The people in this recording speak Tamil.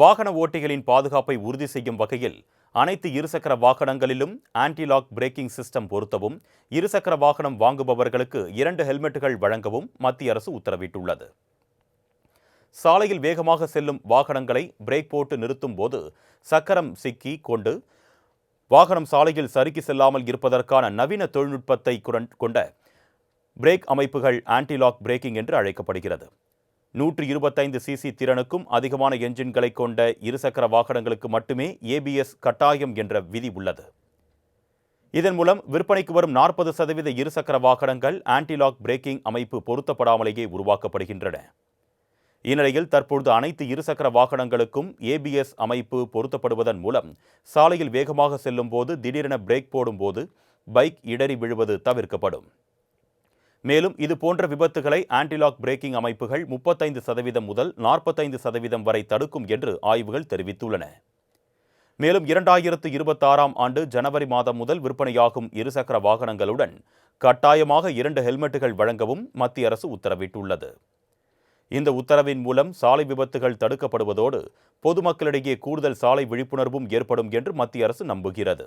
வாகன ஓட்டிகளின் பாதுகாப்பை உறுதி செய்யும் வகையில் அனைத்து இருசக்கர வாகனங்களிலும் ஆன்டிலாக் பிரேக்கிங் சிஸ்டம் பொருத்தவும் இருசக்கர வாகனம் வாங்குபவர்களுக்கு இரண்டு ஹெல்மெட்டுகள் வழங்கவும் மத்திய அரசு உத்தரவிட்டுள்ளது. சாலையில் வேகமாக செல்லும் வாகனங்களை பிரேக் போட்டு நிறுத்தும் போது சக்கரம் சிக்கி கொண்டு வாகனம் சாலையில் சறுக்கி செல்லாமல் இருப்பதற்கான நவீன தொழில்நுட்பத்தை கொண்ட பிரேக் அமைப்புகள் ஆன்டிலாக் பிரேக்கிங் என்று அழைக்கப்படுகிறது. நூற்றி இருபத்தைந்து சிசி திறனுக்கும் அதிகமான என்ஜின்களை கொண்ட இருசக்கர வாகனங்களுக்கு மட்டுமே ஏபிஎஸ் கட்டாயம் என்ற விதி உள்ளது. இதன் மூலம் விற்பனைக்கு வரும் நாற்பது சதவீத இருசக்கர வாகனங்கள் ஆன்டிலாக் பிரேக்கிங் அமைப்பு பொருத்தப்படாமலேயே உருவாக்கப்படுகின்றன. இந்நிலையில் தற்பொழுது அனைத்து இருசக்கர வாகனங்களுக்கும் ஏபிஎஸ் அமைப்பு பொருத்தப்படுவதன் மூலம் சாலையில் வேகமாக செல்லும் போது திடீரென பிரேக் போடும்போது பைக் இடறி விழுவது தவிர்க்கப்படும். மேலும் இது போன்ற விபத்துகளை ஆன்டிலாக் பிரேக்கிங் அமைப்புகள் முப்பத்தைந்து சதவீதம் முதல் நாற்பத்தைந்து சதவீதம் வரை தடுக்கும் என்று ஆய்வுகள் தெரிவித்துள்ளன. மேலும் இரண்டாயிரத்து இருபத்தாறாம் ஆண்டு ஜனவரி மாதம் முதல் விற்பனையாகும் இருசக்கர வாகனங்களுடன் கட்டாயமாக இரண்டு ஹெல்மெட்டுகள் வழங்கவும் மத்திய அரசு உத்தரவிட்டுள்ளது. இந்த உத்தரவின் மூலம் சாலை விபத்துகள் தடுக்கப்படுவதோடு பொதுமக்களிடையே கூடுதல் சாலை விழிப்புணர்வும் ஏற்படும் என்று மத்திய அரசு நம்புகிறது.